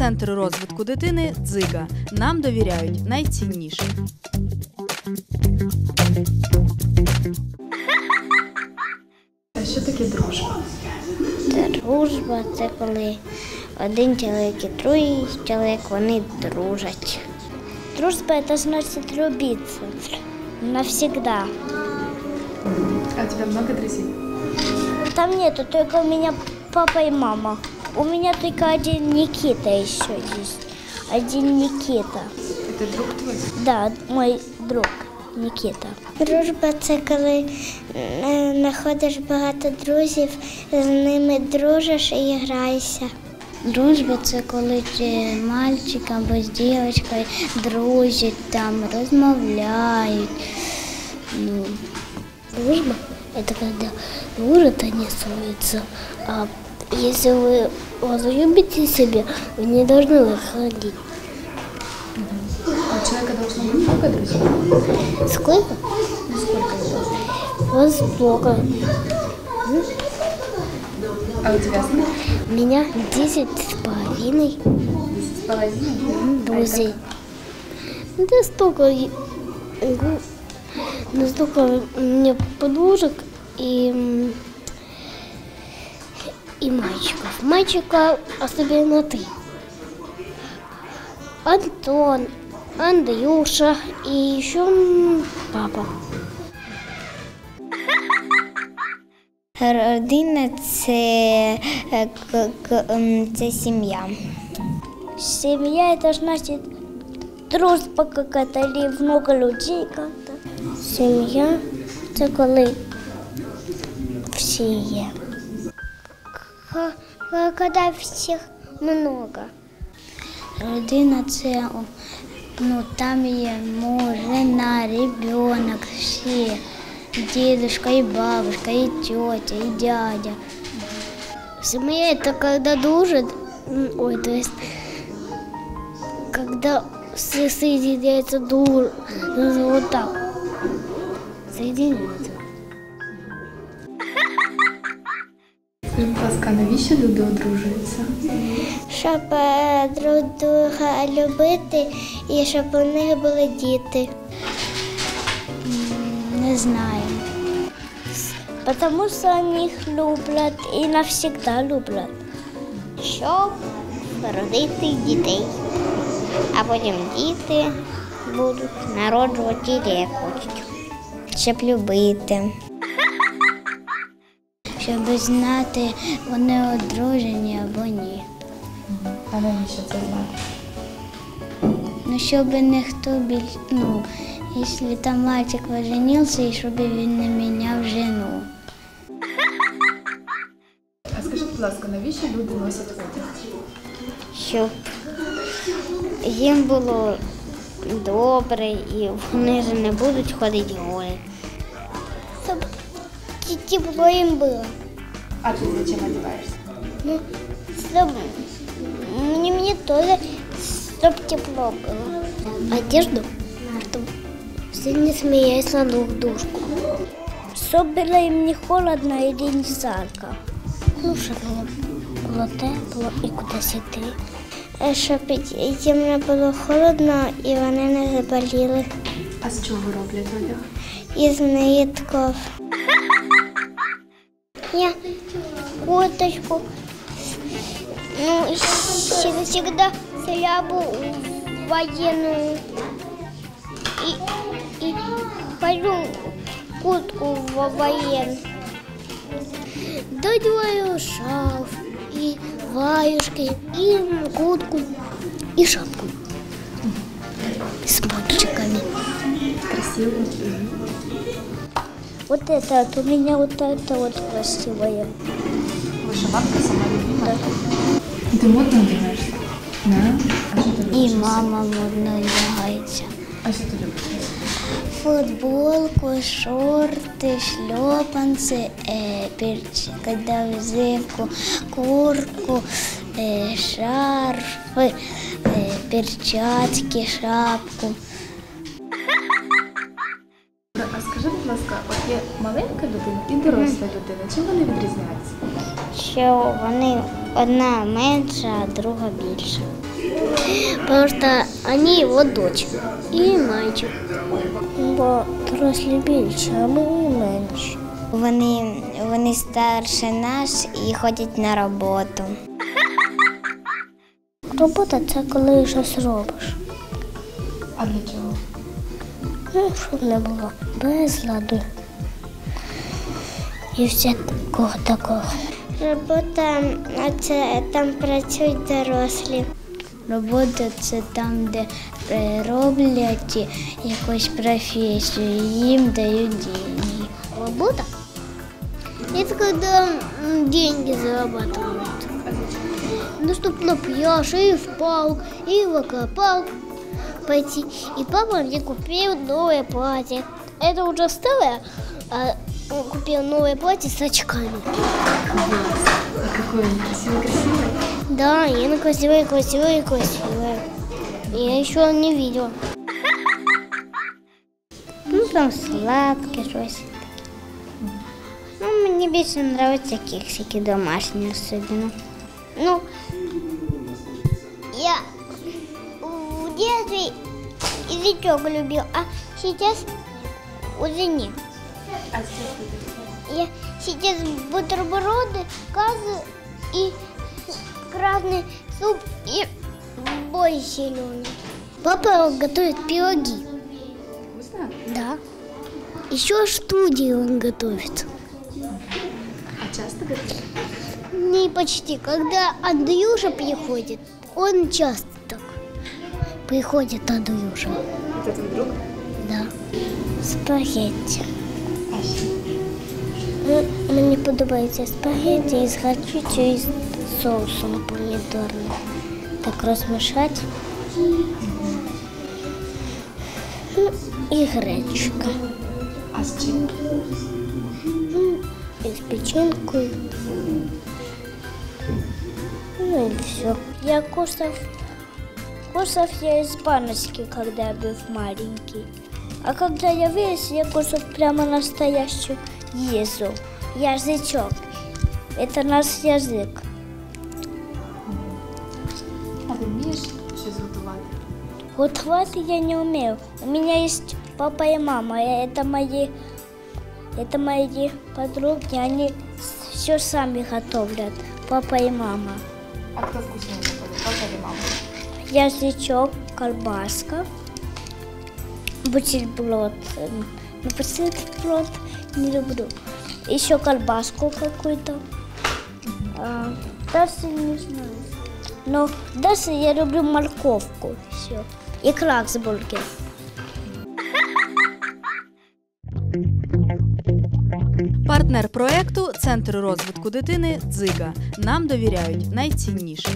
Центр розвитку дитини Дзига. Нам довіряють найцінніше. А що таке дружба? Дружба це коли один чоловік і другий чоловік вони дружать. Дружба це значить любитися навсегда. А у тебя много друзей? Там нету только у меня папа и мама. У меня только один Никита еще есть. Один Никита. Это друг твой? Да, мой друг Никита. Дружба це коли е, знаходиш багато друзів, з ними дружиш і граєшся. Дружба це коли чи мальчик або з дівчинкою дружать, там розмовляють. Ну, дружба это когда дружат они ссорятся. А если вы возлюбите себя, вы не должны выходить. А человека должно быть много друзей? Сколько? Сколько? Вас много. А у тебя сколько? У меня 10 с половиной Десять с половиной? друзей. Ну, Да столько, и- ну, ну, столько у меня подружек и, и мальчиков. Мальчика особенно ты. Антон, Андрюша и еще м, папа. Родина це, це сім'я. Семья это значит дружба какая-то или много людей как-то. Сім'я це коли всі є. К- к- Когда всіх много. Родина це ну, там є муж, жена, ребенок, всі. Дедушка и бабушка, и тетя, и дядя. Семья это когда дружат, м, ой, то есть, когда все соединяются друж, ну, вот так, соединяются. Скажи, будь ласка, навіщо люди одружуються? Щоб друг друга любити і щоб у них були діти. Не знаю. Потому що їх люблять і навсегда люблять. Щоб родити дітей. А потім діти будуть народжувати як хочуть. Щоб любити. Щоб знати, вони одружені або ні. А навіщо це знати? Ну, щоб ніхто біль... ну, якщо там мальчик поженився, і щоб він не міняв жену. А скажи, будь ласка, навіщо люди носять одяг? Щоб їм було добре і вони ж не будуть ходити голі. Щоб тепло їм було. А ти зачем одягаєшся? Ну, щоб мені, мені теж, щоб тепло було. Одежду, щоб все не сміялись на друг дружку. Щоб було їм не холодно і не жарко. Ну, щоб було, було тепло і кудись йти. Щоб їм не було холодно і вони не заболіли. А з чого роблять одяг? Із нитков. Я курточку, ну, всегда, шляпу военную и, и хожу куртку во воен. Додеваю шарф и ваюшки, и куртку, и шапку с пончиками. Красиво. Вот это вот у меня вот это вот красивое. Вишиванка сама любима? Ти модно одягаєшся? Да. А що ти любиш? И мама модно одягається. А що ти любиш? Футболку, шорти, шльопанці, е, перч, коли взимку, куртку, е, шарфи, е, перчатки, шапку. А скажи, будь ласка, от є маленька людина і доросла людина. Чим вони відрізняються? що вони одна менша, а друга більша. Потому что они его дочь и мальчик. Бо дорослі більше, а ми менше. Вони, вони старше нас і ходять на роботу. Робота це коли щось робиш. А для чого? Ну, щоб не було безладу. І всякого такого. Робота це там працюють дорослі. Робота це там, де е, роблять якусь професію, і їм дають деньги. Робота? Это когда м, деньги зарабатывают. Ну, чтоб на пляж, и в парк, и в аквапарк пойти. И папа мне купил новое платье. Это уже старое, а он купил новое платье с очками. А какой он красивый, красивый? Да, и она красивая, красивая, красивая. Я еще не видела. Ну, там сладкое щось. Ну, мені більше подобаються кексики домашні особливо. Ну, я в детстве язычок любил, а сейчас уже нет. А сейчас Я сейчас бутерброды, казы и красный суп и бой зеленый. Папа готовит пироги. вкусно? Да. Еще студии он готовит. А часто готовишь? Не почти. Когда Андрюша приходит, он часто так. Приходит Андрюша. Это твой друг? Да. Спагетти. А ще? Ну, Мені подобається спагетті із гарчицю і з соусом помідорним. Так розмішати. Ну, І гречка. А з чим? Ну, І з печенкою. Ну и все. Я кушал, кушал я из баночки, когда я был маленький. А когда я вырос, я кушал прямо настоящую езу. Язычок. Это наш язык. А ти вмієш щось готувати? Готовить я не умею. У меня есть папа и мама. Это мои, это мои подруги. Они все сами готовят. Папа и мама. А вкусно готовить? Папа или мама? Язычок, колбаска, бутерброд. Эм, Ну, бутерброд не люблю. Еще колбаску какую-то. А, дальше не знаю. Но дальше я люблю морковку. Все. И краксбургер. Партнер проекту Центр розвитку дитини Дзига. Нам довіряють найцінніше.